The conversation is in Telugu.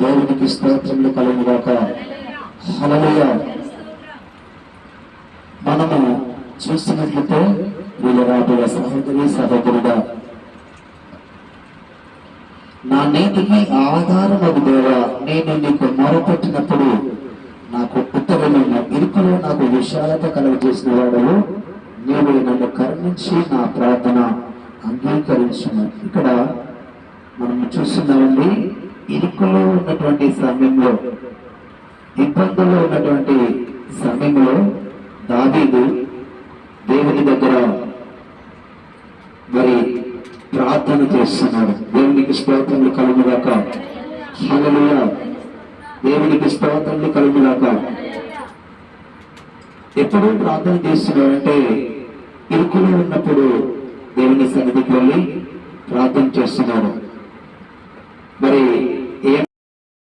దేవునికి స్తోత్రములు కలుగుగాక. హల్లెలూయా. మనము చూస్తున్నట్లయితే వీళ్ళ రాబోయే సహోదరి సహోదరుడా నా నీతికి ఆధారమగు దేవా నేను నీకు మొరపెట్టినప్పుడు నాకు ఉత్తరమైన ఇరుకులో నాకు విశాలత కలుగజేసిన వాడవు. నీవే నన్ను కరుణించి నా ప్రార్థన అంగీకరించిన ఇక్కడ మనం చూస్తున్నామండి ఇరుకులో ఉన్నటువంటి సమయంలో ఇబ్బందుల్లో ఉన్నటువంటి సమయంలో దావీదు దేవుని దగ్గర మరి ప్రార్థన చేస్తున్నాడు. దేవునికి స్తోత్రములు కలుగుగాక. హల్లెలూయా. దేవునికి స్తోత్రములు కలుగుగాక. ఎప్పుడు ప్రార్థన చేస్తున్నాడంటే ఇరుకులో ఉన్నప్పుడు దేవుని సన్నిధికి వెళ్ళి ప్రార్థన చేస్తున్నాడు. మరి